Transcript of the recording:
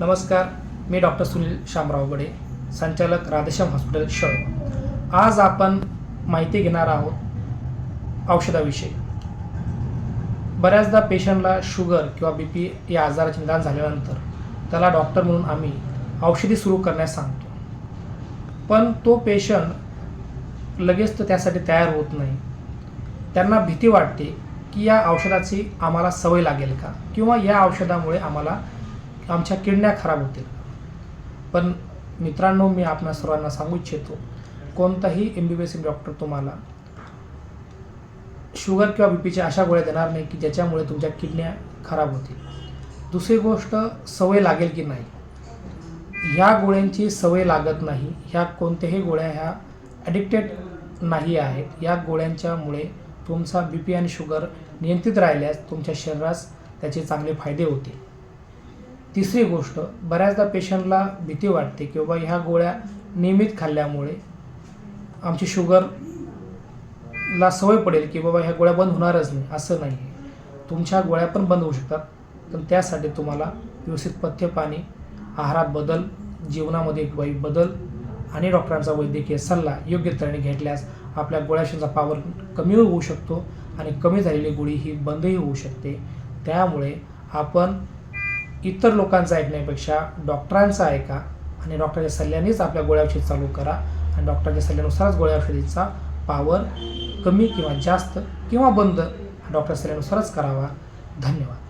नमस्कार मी डॉक्टर सुनील शामराव बडे संचालक राधेश्याम हॉस्पिटल शळ आज आपण माहिती घेणार आहोत औषधाविषयी. बऱ्याचदा पेशंटला शुगर किंवा बी पी या आजाराचे निदान झाल्यानंतर त्याला डॉक्टर म्हणून आम्ही औषधी सुरू करण्यास सांगतो. पण तो पेशंट लगेच तर त्यासाठी तयार होत नाही. त्यांना भीती वाटते की या औषधाची आम्हाला सवय लागेल का? किंवा या औषधामुळे आम्हाला आमच्या किडण्या खराब होतील. पण मित्रांनो मी आपणा सर्वांना सांगू इच्छितो कोणताही M B B S doctor तुम्हाला शुगर किंवा बी पीच्या अशा गोळ्या देणार नाही की ज्याच्यामुळे तुमच्या किडण्या खराब होतील. दुसरी गोष्ट सवय लागेल की नाही? ह्या गोळ्यांची सवय लागत नाही. ह्या कोणत्याही गोळ्या ह्या ॲडिक्टेड नाही आहेत. या गोळ्यांच्यामुळे तुमचा बी पी आणि शुगर नियंत्रित राहिल्यास तुमच्या शरीरास त्याचे चांगले फायदे होतील. तिसरी गोष्ट बऱ्याचदा पेशंटला भीती वाटते की बाबा ह्या गोळ्या नियमित खाल्ल्यामुळे आमची शुगरला सवय पडेल की बाबा ह्या गोळ्या बंद होणारच नाही असं नाही. आहे तुमच्या गोळ्या पण बंद होऊ शकतात. पण त्यासाठी तुम्हाला व्यवस्थित पथ्य पाणी आहारात बदल जीवनामध्ये वाईट बदल आणि डॉक्टरांचा वैद्यकीय सल्ला योग्य तऱ्हेने घेतल्यास आपल्या गोळ्याशीचा पावर कमी होऊ शकतो आणि कमी झालेली गोळी ही बंदही होऊ शकते. त्यामुळे आपण इतर लोकांचं ऐकण्यापेक्षा डॉक्टरांचं ऐका आणि डॉक्टरच्या सल्ल्यानेच आपल्या गोळ्या औषध चालू करा. आणि डॉक्टरच्या सल्ल्यानुसारच गोळ्या औषधीचा पावर कमी किंवा जास्त किंवा बंद डॉक्टर सल्ल्यानुसारच करावा. धन्यवाद.